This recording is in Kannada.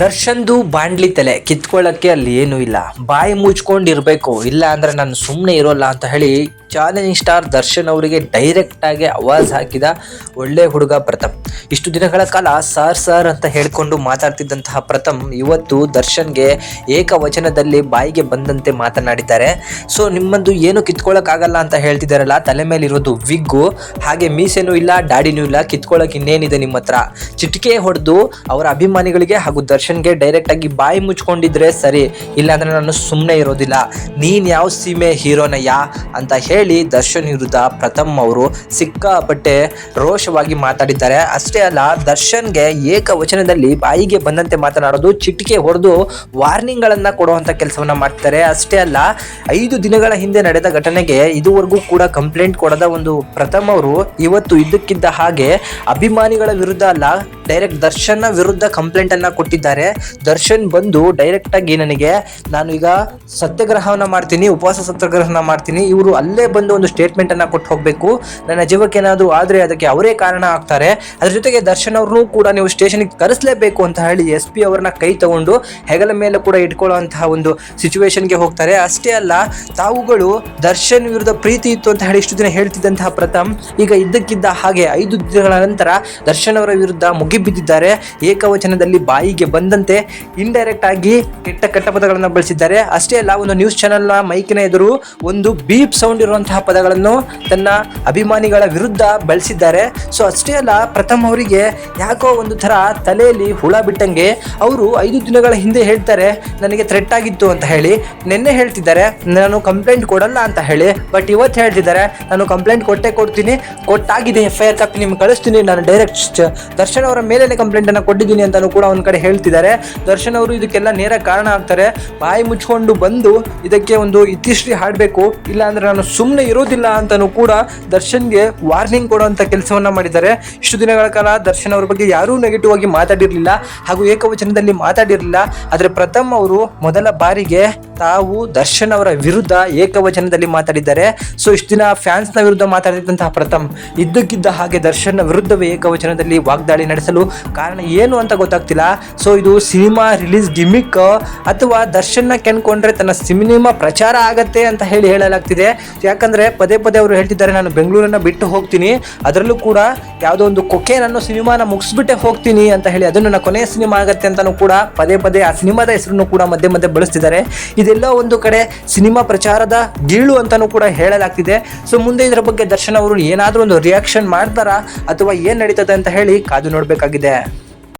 ದರ್ಶನ್ದು ಬಾಂಡ್ಲಿ ತಲೆ ಕಿತ್ಕೊಳ್ಳೋಕ್ಕೆ ಅಲ್ಲಿ ಏನೂ ಇಲ್ಲ. ಬಾಯಿ ಮುಚ್ಕೊಂಡಿರಬೇಕು, ಇಲ್ಲ ಅಂದ್ರೆ ನಾನು ಸುಮ್ಮನೆ ಇರೋಲ್ಲ ಅಂತ ಹೇಳಿ ಚಾಲೆಂಜಿಂಗ್ ಸ್ಟಾರ್ ದರ್ಶನ್ ಅವರಿಗೆ ಡೈರೆಕ್ಟ್ ಆಗಿ ಅವಾಜ್ ಹಾಕಿದ ಒಳ್ಳೆ ಹುಡುಗ ಪ್ರಥಮ್. ಇಷ್ಟು ದಿನಗಳ ಕಾಲ ಸರ್ ಸರ್ ಅಂತ ಹೇಳ್ಕೊಂಡು ಮಾತಾಡ್ತಿದ್ದಂತಹ ಪ್ರಥಮ್ ಇವತ್ತು ದರ್ಶನ್ಗೆ ಏಕವಚನದಲ್ಲಿ ಬಾಯಿಗೆ ಬಂದಂತೆ ಮಾತನಾಡಿದ್ದಾರೆ. ಸೊ ನಿಮ್ಮಂದು ಏನು ಕಿತ್ಕೊಳ್ಳೋಕ್ಕಾಗಲ್ಲ ಅಂತ ಹೇಳ್ತಿದ್ದಾರಲ್ಲ, ತಲೆ ಮೇಲೆ ಇರೋದು ವಿಗ್ಗು, ಹಾಗೆ ಮೀಸೆನೂ ಇಲ್ಲ ಡ್ಯಾಡಿನೂ ಇಲ್ಲ, ಕಿತ್ಕೊಳ್ಳೋಕೆ ಇನ್ನೇನಿದೆ ನಿಮ್ಮ ಹತ್ರ ಚಿಟಿಕೆ ಹೊಡೆದು ಅವರ ಅಭಿಮಾನಿಗಳಿಗೆ ಹಾಗೂ ದರ್ಶನ್ಗೆ ಡೈರೆಕ್ಟ್ ಆಗಿ ಬಾಯಿ ಮುಚ್ಕೊಂಡಿದ್ರೆ ಸರಿ, ಇಲ್ಲಾಂದ್ರೆ ನಾನು ಸುಮ್ಮನೆ ಇರೋದಿಲ್ಲ. ನೀನ್ ಯಾವ ಸೀಮೆ ಹೀರೋನಯ್ಯ ಅಂತ ಹೇಳಿ ದರ್ಶನ್ ವಿರುದ್ಧ ಪ್ರಥಮ್ ಅವರು ಸಿಕ್ಕಾಪಟ್ಟೆ ರೋಷವಾಗಿ ಮಾತಾಡಿದ್ದಾರೆ. ಅಷ್ಟೇ ಅಲ್ಲ, ದರ್ಶನ್ಗೆ ಏಕವಚನದಲ್ಲಿ ಬಾಯಿಗೆ ಬಂದಂತೆ ಮಾತನಾಡೋದು ಚಿಟಿಕೆ ಹೊಡೆದು ವಾರ್ನಿಂಗ್ಗಳನ್ನು ಕೊಡುವಂತ ಕೆಲಸವನ್ನ ಮಾಡ್ತಾರೆ ಅಷ್ಟೇ ಅಲ್ಲ, ಐದು ದಿನಗಳ ಹಿಂದೆ ನಡೆದ ಘಟನೆಗೆ ಇದುವರೆಗೂ ಕೂಡ ಕಂಪ್ಲೇಂಟ್ ಕೊಡದ ಒಂದು ಪ್ರಥಮ್ ಅವರು ಇವತ್ತು ಇದ್ದಕ್ಕಿದ್ದ ಹಾಗೆ ಅಭಿಮಾನಿಗಳ ವಿರುದ್ಧ ಅಲ್ಲ ಡೈರೆಕ್ಟ್ ದರ್ಶನ್ ವಿರುದ್ಧ ಕಂಪ್ಲೇಂಟ್ ಅನ್ನ ಕೊಟ್ಟಿದ್ದಾರೆ. ದರ್ಶನ್ ಬಂದು ಡೈರೆಕ್ಟ್ ಆಗಿ ನನಗೆ, ನಾನು ಈಗ ಸತ್ಯಾಗ್ರಹವನ್ನ ಮಾಡ್ತೀನಿ, ಉಪವಾಸ ಸತ್ಯಾಗ್ರಹನ ಮಾಡ್ತೀನಿ, ಇವರು ಅಲ್ಲೇ ಬಂದು ಒಂದು ಸ್ಟೇಟ್ಮೆಂಟ್ ಅನ್ನ ಕೊಟ್ಟು ಹೋಗ್ಬೇಕು. ನನ್ನ ಜೀವಕ್ಕೆ ಏನಾದರೂ ಆದ್ರೆ ಅದಕ್ಕೆ ಅವರೇ ಕಾರಣ ಆಗ್ತಾರೆ. ಅದ್ರ ಜೊತೆಗೆ ದರ್ಶನ್ ಅವ್ರನ್ನೂ ಕೂಡ ನೀವು ಸ್ಟೇಷನ್ಗೆ ಕರೆಸಲೇಬೇಕು ಅಂತ ಹೇಳಿ ಎಸ್ ಪಿ ಅವರನ್ನ ಕೈ ತಗೊಂಡು ಹೆಗಲ ಮೇಲೆ ಕೂಡ ಇಟ್ಕೊಳ್ಳುವಂತಹ ಒಂದು ಸಿಚುವೇಶನ್ಗೆ ಹೋಗ್ತಾರೆ. ಅಷ್ಟೇ ಅಲ್ಲ, ತಾವುಗಳು ದರ್ಶನ್ ವಿರುದ್ಧ ಪ್ರೀತಿ ಇತ್ತು ಅಂತ ಹೇಳಿ ಇಷ್ಟು ದಿನ ಹೇಳ್ತಿದ್ದಂತಹ ಪ್ರಥಮ್, ಈಗ ಇದ್ದಕ್ಕಿದ್ದ ಹಾಗೆ ಐದು ದಿನಗಳ ನಂತರ ದರ್ಶನ್ ಅವರ ವಿರುದ್ಧ ಮುಗಿಬಿದ್ದಿದ್ದಾರೆ ಏಕವಚನದಲ್ಲಿ ಬಾಯಿಗೆ ಬಂದಂತೆ ಇಂಡೈರೆಕ್ಟ್ ಆಗಿ ಕೆಟ್ಟ ಕೆಟ್ಟ ಪದಗಳನ್ನು ಬಳಸಿದ್ದಾರೆ. ಅಷ್ಟೇ ಅಲ್ಲ, ಒಂದು ನ್ಯೂಸ್ ಚಾನೆಲ್ನ ಮೈಕಿನ ಎದುರು ಒಂದು ಬೀಪ್ ಸೌಂಡ್ ಇರುವಂತಹ ಪದಗಳನ್ನು ತನ್ನ ಅಭಿಮಾನಿಗಳ ವಿರುದ್ಧ ಬಳಸಿದ್ದಾರೆ. ಸೊ ಅಷ್ಟೇ ಅಲ್ಲ, ಪ್ರಥಮ್ ಅವರಿಗೆ ಯಾಕೋ ಒಂದು ಥರ ತಲೆಯಲ್ಲಿ ಹುಳ ಬಿಟ್ಟಂಗೆ ಅವರು ಐದು ದಿನಗಳ ಹಿಂದೆ ಹೇಳ್ತಾರೆ, ನನಗೆ ಥ್ರೆಟ್ ಆಗಿತ್ತು ಅಂತ ಹೇಳಿ. ನಿನ್ನೆ ಹೇಳ್ತಿದ್ದಾರೆ, ನಾನು ಕಂಪ್ಲೇಂಟ್ ಕೊಡಲ್ಲ ಅಂತ ಹೇಳಿ. ಬಟ್ ಇವತ್ತು ಹೇಳ್ತಿದ್ದಾರೆ, ನಾನು ಕಂಪ್ಲೇಂಟ್ ಕೊಟ್ಟೆ ಕೊಡ್ತೀನಿ, ಕೊಟ್ಟಾಗಿದೆ ಎಫ್ ಐ ಆರ್ ಕಾಪಿ ನಿಮ್ಗೆ ಕಳಿಸ್ತೀನಿ, ನಾನು ಡೈರೆಕ್ಟ್ ದರ್ಶನ್ ಅವರ ಮೇಲೆ ಕಂಪ್ಲೇಂಟ್ ಅನ್ನ ಕೊಟ್ಟಿದ್ದೀನಿ ಅಂತಾನು ಕೂಡ ಒಂದ್ ಕಡೆ ಹೇಳ್ತಿದ್ದಾರೆ. ದರ್ಶನ್ ಅವರು ಇದಕ್ಕೆಲ್ಲ ನೇರ ಕಾರಣ ಆಗ್ತಾರೆ. ಬಾಯಿ ಮುಚ್ಕೊಂಡು ಬಂದು ಇದಕ್ಕೆ ಒಂದು ಇತಿಶ್ರೀ ಹಾಡಬೇಕು ಇಲ್ಲ ಅಂದ್ರೆ ನಾನು ಸುಮ್ಮನೆ ಇರೋದಿಲ್ಲ ಅಂತಾನು ಕೂಡ ದರ್ಶನ್ಗೆ ವಾರ್ನಿಂಗ್ ಕೊಡುವಂತ ಕೆಲಸವನ್ನ ಮಾಡಿದ್ದಾರೆ. ಇಷ್ಟು ದಿನಗಳ ಕಾಲ ದರ್ಶನ್ ಅವ್ರ ಬಗ್ಗೆ ಯಾರೂ ನೆಗೆಟಿವ್ ಆಗಿ ಮಾತಾಡಿರಲಿಲ್ಲ, ಹಾಗೂ ಏಕವಚನದಲ್ಲಿ ಮಾತಾಡಿರಲಿಲ್ಲ. ಆದರೆ ಪ್ರಥಮ್ ಅವರು ಮೊದಲ ಬಾರಿಗೆ ತಾವು ದರ್ಶನ್ ಅವರ ವಿರುದ್ಧ ಏಕವಚನದಲ್ಲಿ ಮಾತಾಡಿದ್ದಾರೆ. ಸೊ ಇಷ್ಟು ದಿನ ಫ್ಯಾನ್ಸ್ನ ವಿರುದ್ಧ ಮಾತಾಡಿದಂತಹ ಪ್ರಥಮ್, ಇದ್ದಕ್ಕಿದ್ದ ಹಾಗೆ ದರ್ಶನ್ ವಿರುದ್ಧವೇ ಏಕವಚನದಲ್ಲಿ ವಾಗ್ದಾಳಿ ನಡೆಸಲು ಕಾರಣ ಏನು ಅಂತ ಗೊತ್ತಾಗ್ತಿಲ್ಲ. ಸೊ ಇದು ಸಿನಿಮಾ ರಿಲೀಸ್ ಗಿಮಿಕ್ ಅಥವಾ ದರ್ಶನ್ನ ಕೆಣ್ಕೊಂಡ್ರೆ ತನ್ನ ಸಿನಿಮಾ ಪ್ರಚಾರ ಆಗತ್ತೆ ಅಂತ ಹೇಳಿ ಹೇಳಲಾಗ್ತಿದೆ. ಯಾಕಂದ್ರೆ ಪದೇ ಪದೇ ಅವರು ಹೇಳ್ತಿದ್ದಾರೆ, ನಾನು ಬೆಂಗಳೂರನ್ನ ಬಿಟ್ಟು ಹೋಗ್ತೀನಿ. ಅದರಲ್ಲೂ ಕೂಡ ಯಾವುದೋ ಒಂದು ಕೊಕೆ ನಾನು ಸಿನಿಮಾನ ಮುಗಿಸ್ಬಿಟ್ಟೆ ಹೋಗ್ತೀನಿ ಅಂತ ಹೇಳಿ ಅದು ನನ್ನ ಕೊನೆಯ ಸಿನಿಮಾ ಆಗತ್ತೆ ಅಂತಾನು ಕೂಡ ಪದೇ ಪದೇ ಆ ಸಿನಿಮಾದ ಹೆಸರನ್ನು ಕೂಡ ಮಧ್ಯೆ ಮಧ್ಯೆ ಬಳಸ್ತಿದ್ದಾರೆ. ಇದೆಲ್ಲ ಒಂದು ಕಡೆ ಸಿನಿಮಾ ಪ್ರಚಾರದ ಗೀಳು ಅಂತಾನು ಕೂಡ ಹೇಳಲಾಗ್ತಿದೆ. ಸೊ ಮುಂದೆ ಇದರ ಬಗ್ಗೆ ದರ್ಶನ್ ಅವರು ಏನಾದರೂ ಒಂದು ರಿಯಾಕ್ಷನ್ ಮಾಡ್ತಾರಾ ಅಥವಾ ಏನು ನಡೀತದೆ ಅಂತ ಹೇಳಿ ಕಾದು ನೋಡಬೇಕಾಗಿದೆ